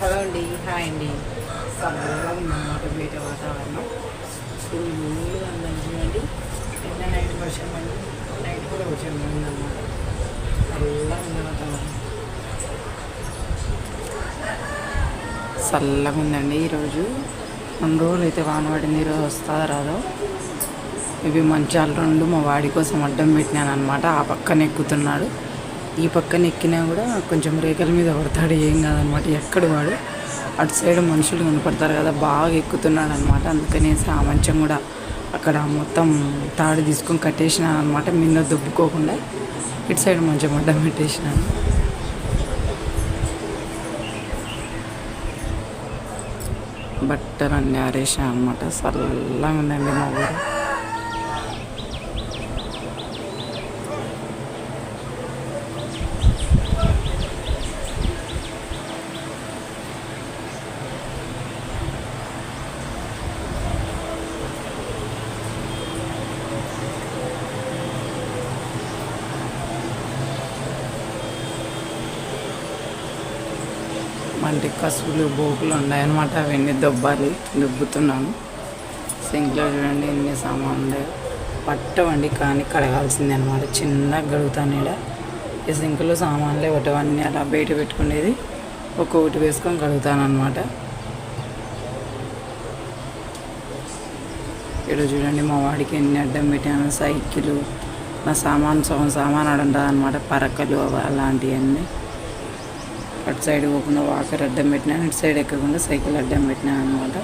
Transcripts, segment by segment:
Hello అండి. Hi అండి. చల్లగా ఉందన్నమాట బయట వాతావరణం. ఫుల్ అందం చూడండి నిన్న నైట్ వర్షం పడి నైట్ కూడా వర్షం ఉందన్నమాట చల్లగా ఉంది వాతావరణం. చల్లగా ఉందండి ఈరోజు. రెండు రోజులు అయితే వాన పడింది ఈరోజు వస్తుందో రాదో. ఇవి మంచాలు రెండు మా వాడి కోసం అడ్డం పెట్టినాను అనమాట ఆ పక్కన ఎక్కుతున్నాడు. ఈ పక్కన ఎక్కినా కూడా కొంచెం రేఖల మీద పడతాడు ఏం కాదనమాట. ఎక్కడ వాడు అటు సైడ్ మనుషులు కనపడతారు కదా బాగా ఎక్కుతున్నాడు అనమాట అందుకనేసి ఆ మంచం కూడా అక్కడ మొత్తం తాడు తీసుకొని కట్టేసిన అనమాట మీద దుబ్బుకోకుండా ఇటు సైడ్ మంచం అడ్డం పెట్టేసినాను బట్టలు ఆరేసా అనమాట చల్లగా ఉందండి మా ఊరు. కసువులు బోకులు ఉన్నాయన్నమాట. అవన్నీ దొబ్బాలి దుబ్బుతున్నాను. సింక్లో చూడండి ఎన్ని సామాన్లు ఉన్నాయి. పట్టవండి కానీ కడగాల్సిందే అనమాట చిన్నగా గడుగుతాను ఇక్కడ ఈ సింక్లో సామాన్లు ఒకటవన్నీ అలా బయట పెట్టుకునేది ఒక్కొక్కటి వేసుకొని కడుగుతాను అనమాట ఇక్కడ చూడండి మా వాడికి ఎన్ని అడ్డం పెట్టాను. సైకిలు నా సామాన్ సగం సామాన్ అడంటుంది అనమాట పరకలు అలాంటివన్నీ. అటు సైడ్ పోకుండా వాకర్ అడ్డం పెట్టినాను ఇటు సైడ్ ఎక్కకుండా సైకిల్ అడ్డం పెట్టినాను అనమాట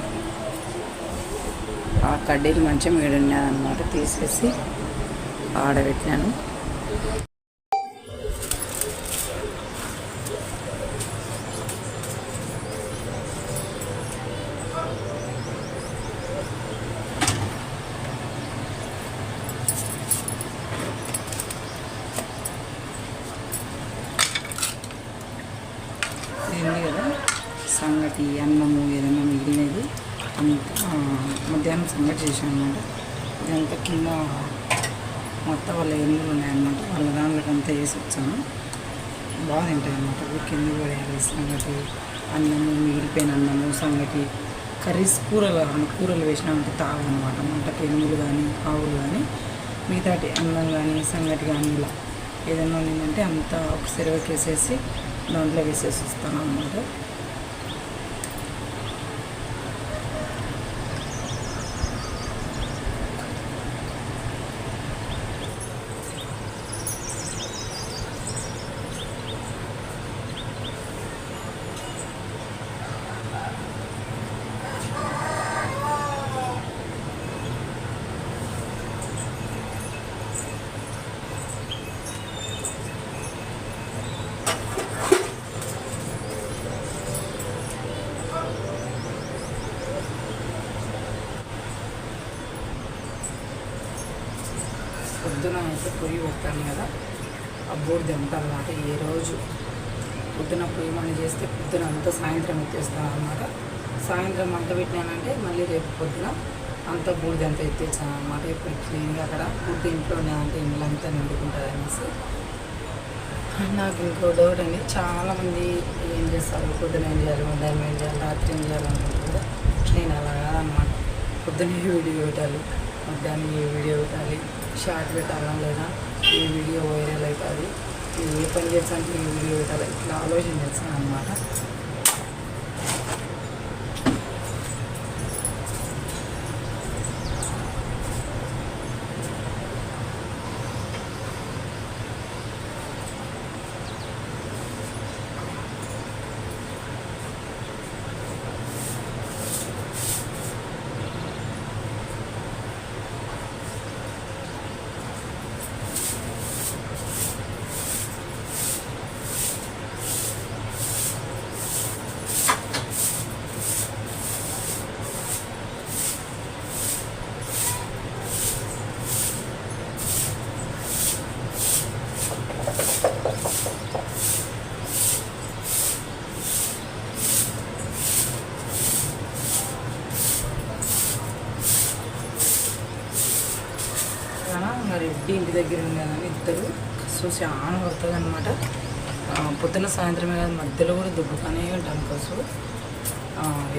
ఆ కడ్డీలు మంచిగా మీడున్నాయి అనమాట తీసేసి ఆడబెట్టినాను ఉంది కదా సంగటి అన్నము ఏదైనా మిగిలినది అంతా మధ్యాహ్నం సంగటి చేశాను అనమాట ఇదంతా కింద మొత్తం వాళ్ళ ఎన్నులు ఉన్నాయన్నమాట. వాళ్ళ దాంట్లోకి అంతా వేసి వచ్చాను. బాగా తింటాయి అన్నమాట కింద ఎందుకు పడేయాలి సంగటి అన్నము మిగిలిపోయిన అన్నము సంగటి కర్రీస్ కూరలు కూరలు వేసినామంటే తాగనమాట. మంటకి ఎనుములు కానీ ఆవులు కానీ మిగతాటి అన్నం కానీ సంగటి కానీ ఇలా ఏదైనా ఉందంటే అంతా ఒక సెరవకి వేసేసి దాంట్లో వేసేసి వస్తాను అన్నమాట పొద్దున అయితే పొయ్యి పెట్టాను కదా. ఆ బూడిద ఉంటుంది అన్నమాట. ఏ రోజు పొద్దున పొయ్యి మనం చేస్తే పొద్దున అంతా సాయంత్రం ఎత్తేస్తాను అనమాట సాయంత్రం అంత పెట్టినానంటే మళ్ళీ రేపు పొద్దున అంత బూడిద అంతా ఎత్తేసాను అనమాట ఇప్పుడు క్లీన్గా అక్కడ ఫుడ్ ఇంట్లోనే అంటే ఇండ్లంతా అంతా నిండుకుంటుంది అనేసి. నాకు ఇంకో డౌట్ అండి. చాలామంది ఏం చేస్తారు? పొద్దున ఏం చేయాలి? మధ్యాహ్నం ఏం చేయాలి? రాత్రి ఏం చేయాలి నేను అలా కాదన్నమాట. పొద్దున ఏ వీడియో పెట్టాలి మధ్యాహ్నం ఏ వీడియో పెట్టాలి షార్ట్ పెట్టాలా లేదా ఈ వీడియో వైరల్ అవుతుంది. ఏ పని చేస్తానికి ఈ వీడియో పెట్టాలి ఇట్లా ఆలోచన చేస్తాను అనమాట రెడ్డి ఇంటి దగ్గర ఉండేదని ఇద్దరు సో చాలా వస్తుంది అనమాట పొద్దున సాయంత్రమే కాదు మధ్యలో కూడా దుబ్బుతానే ఉంటాను పసుపు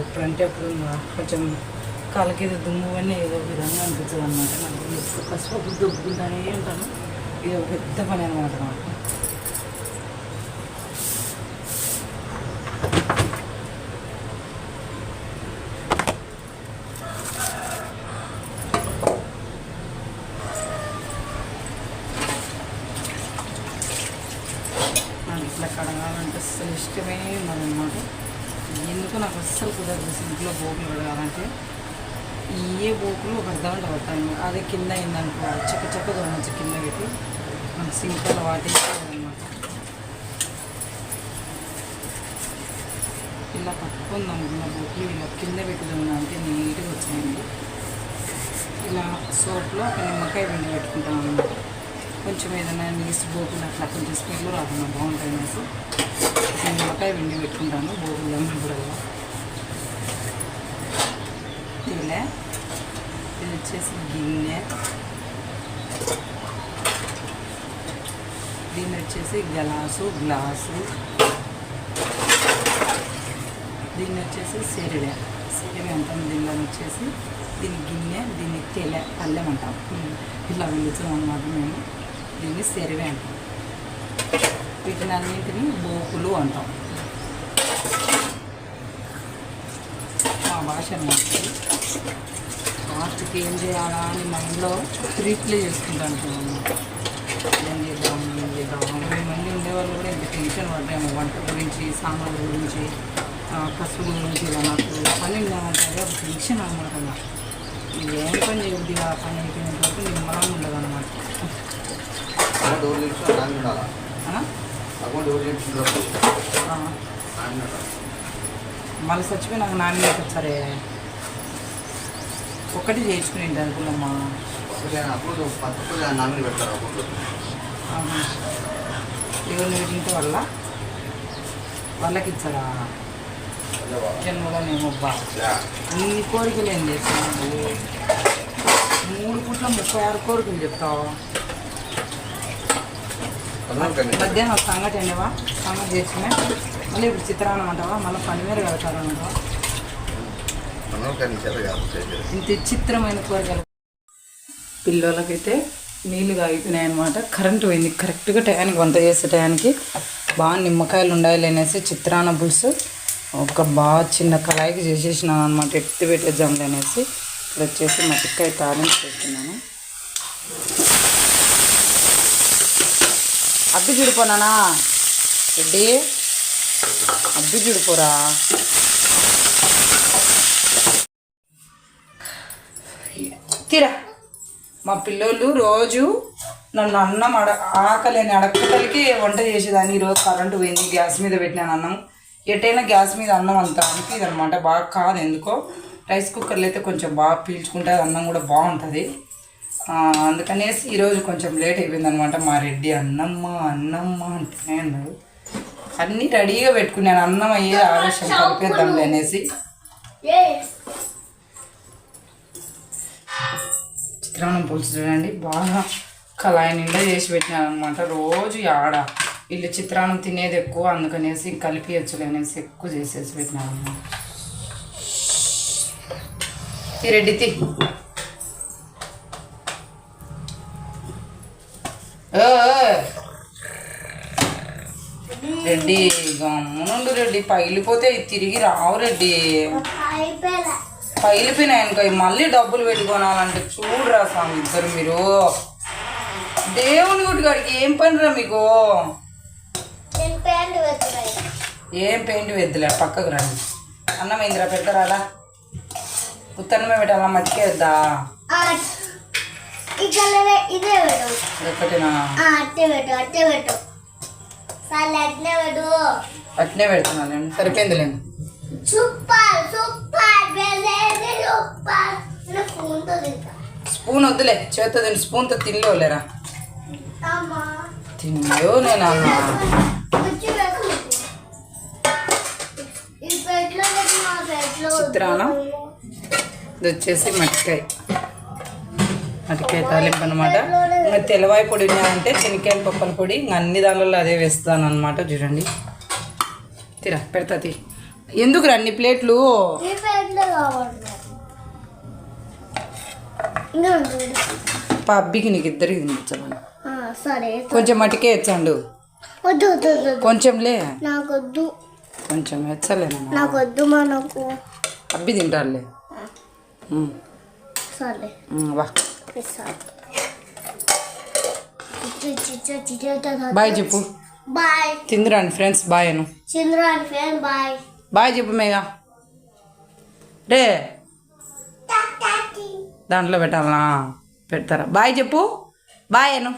ఎప్పుడంటే అప్పుడు కొంచెం కాళ్ళకి ఏదో దుమ్ము అని ఏదో విధంగా అనిపించదు అనమాట నాకు ఎప్పుడు పసుపు అప్పుడు దుబ్బుకుంటానే ఉంటాను. ఇది ఒక పెద్ద పని అనమాట నాకు. నాకు కడగాలంటే అసలు ఇష్టమే ఉందన్నమాట ఎందుకు నాకు అస్సలు కుదరదు ఇంట్లో బోకులు కడగాలంటే. ఏ బోకులు ఒక అర్ధ గంట పడతాను. అదే కింద అయిందనుకో చక్క చక్క ఉండొచ్చు కింద పెట్టి మన సింపుల్ వాటి ఇలా పట్టుకుందాం అనుకున్న బోకులు ఇలా కింద పెట్టుదాం అంటే నీట్గా వచ్చాయండి ఇలా సోప్లో నిమ్మకాయ పిండి పెట్టుకుంటాం అన్నమాట. కొంచెం ఏదైనా నీసు బోకులు అట్లా కొంచెం స్మెల్ రాకుండా బాగుంటాయి అనేసి ఒక నిమ్మకాయ పిండి పెట్టుకుంటాను బోకులు అన్నప్పుడల్లా ఇలా ఇది వచ్చేసి గిన్నె. దీన్ని వచ్చేసి గ్లాసు గ్లాసు. దీన్ని వచ్చేసి సెరివె సెరివె అంటాం దీనిలో వచ్చేసి దీని గిన్నె దీన్ని తెల పల్లెం అంటాం. ఇలా పిలుస్తాం అన్నమాట మేము. దీన్ని సెరివి అంటాం. వీటిని అన్నింటినీ బోకులు అంటాం. మా భాష అన్నమాట లాస్ట్కి ఏం చేయాలా అని మైండ్లో రీప్లే చేసుకుంటాను అన్నమాట ఏం చేద్దాం ఏం చేద్దాం. వెయ్యి మంది ఉండేవాళ్ళు కూడా ఇంత టెన్షన్ పడ్డాము. వంట గురించి సామాన్ల గురించి ఆ, గురించి ఇలా నాకు పని ఉందంటే టెన్షన్ అనమాట ఏం పని చేయద్ది ఆ పని అయిపోయినంత వరకు నిమ్మలం ఉండదు అకౌంట్ ఎవరు చేసినా నాన్న ఉండాలా? అకౌంట్ ఎవరు నాన్న ఉండాలా. మళ్ళీ చచ్చిపోయి నాకు నాన్న సరే. ఒక్కటి చేయించుకుని అనుకున్నామ్మా ఒకటే అకౌంట్ పక్కకు నామినీ పెడతారు అకౌంట్. ఎవరిని పెట్టింటే వల్ల వాళ్ళకి ఇచ్చారా? జన్మలోనేమో బా ఇన్ని కోరికలు ఏం చేస్తున్నావు? మూడు పూట్ల ముప్పై ఆరు కోరికలు చెప్తావు? మధ్యాహ్నం సంగటి అండివా సంగటి చేసినా. మళ్ళీ ఇప్పుడు చిత్రాన్నం అంటావా? మళ్ళీ పని మీద కడతారు అంటావా? మనోకాన్ని చేత కాదు చేసేది. ఇంత విచిత్రమైన కూరగాయలు. పిల్లలకైతే నీళ్ళు కాగిపోయినాయి అనమాట కరెంట్ పోయింది. కరెక్ట్గా టయానికి వంట చేసే టయానికి బాగా నిమ్మకాయలు ఉండాలి అనేసి చిత్రాన్న పులుసు ఒక బాగా చిన్న కళాయికి చేసేసినాను అనమాట ఎత్తి పెట్టేద్దాంలే అనేసి ఇప్పుడు వచ్చేసి మట్టికాయ తాలింపు చేస్తున్నాను. అబ్బి చూడిపోనానా రెడ్డి అబ్బి చూడిపోరా తీరా. మా పిల్లోళ్ళు రోజు నన్ను అన్నం అడ ఆకలేని అడక్కటలకి వంట చేసేదాన్ని. ఈరోజు కరెంటు పోయింది గ్యాస్ మీద పెట్టినాను అన్నం. ఎటైనా గ్యాస్ మీద అన్నం అంత అనిపిదనమాట బాగా కాదు ఎందుకో? రైస్ కుక్కర్లో అయితే కొంచెం బాగా పీల్చుకుంటుంది అన్నం కూడా బాగుంటుంది. అందుకనేసి ఈరోజు కొంచెం లేట్ అయిపోయింది అనమాట మా రెడ్డి అన్నమ్మ అన్నమ్మ అంటేనే అన్నారు. అన్నీ రెడీగా పెట్టుకున్నాను. అన్నం అయ్యే ఆవేశం కలిపేద్దాంలే అనేసి. చిత్రాన్నం పులుసు చూడండి. బాగా కళాయి నిండా చేసి పెట్టినాను అనమాట రోజు ఆడ వీళ్ళు చిత్రాన్నం తినేది ఎక్కువ. అందుకనేసి కలిపియచ్చులే అనేసి ఎక్కువ చేసేసి పెట్టినాను అన్నమాట తీ రెడ్డి తీ. రెడ్డి గమ్మునుండు రెడ్డి. పగిలిపోతే తిరిగి రావు రెడ్డి. పగిలిపోయినాయి అనుకో ఇవి మళ్ళీ డబ్బులు పెట్టుకోనాలంటే చూడరా స్వామి ఇద్దరు మీరు. దేవుని గుడి కాడికి ఏం పనిరా మీకు? ఏం పెయింట్ వెద్దులే పక్కకు రండి. అన్నం ఏందిరా? పెడతారా? ఉత్తన్నమే పెట్టాలా? మట్టికే వద్దా? ఇదే పెట్టు. అట్టే పెట్టు అట్టే పెట్టు. సరే అట్నే పెట్టు. అట్నే పెడుతున్నాను సరిపోయిందిలేండి సూపర్ సూపర్ బెలేది సూపర్. ఫోన్తో తింటా. స్పూన్ వద్దులే చేతితో తిని స్పూన్తో తినలేవులేరా అమ్మా. తినలేవు నేను? అన్న వచ్చి పెట్టు ఈ పెట్లో పెట్టు మా పెట్లో చిత్రాన్నం? ఇది వచ్చేసి మట్టికాయ. అటుకే తాలింపు అనమాట ఇంకా తెల్లవాయి పొడి ఉన్నాయంటే శనక్కాయల పప్పుల పొడి ఇంకా అన్ని దానిలో అదే వేస్తాను అనమాట చూడండి. తిరా పెడతా తీ. ఎందుకు అన్ని ప్లేట్లు? పబ్బికి నీకు ఇద్దరికి తినిపించమని. కొంచెం మటుకే వద్దు కొంచెంలే నాకొద్దు. కొంచెం ఎచ్చలేనమ్మా నాకొద్దు మనకు. అబ్బి తింటారులే సరే వా. బాయ్ చెప్పు బాయ్ తిందురండి ఫ్రెండ్స్ బాయ్ అను. చంద్రాన్ ఫ్రెండ్ బాయ్ బాయ్ చెప్పు మేఘా. రే. దాంట్లో పెట్టాలనా? పెడతారా? బాయ్ చెప్పు బాయ్ అను.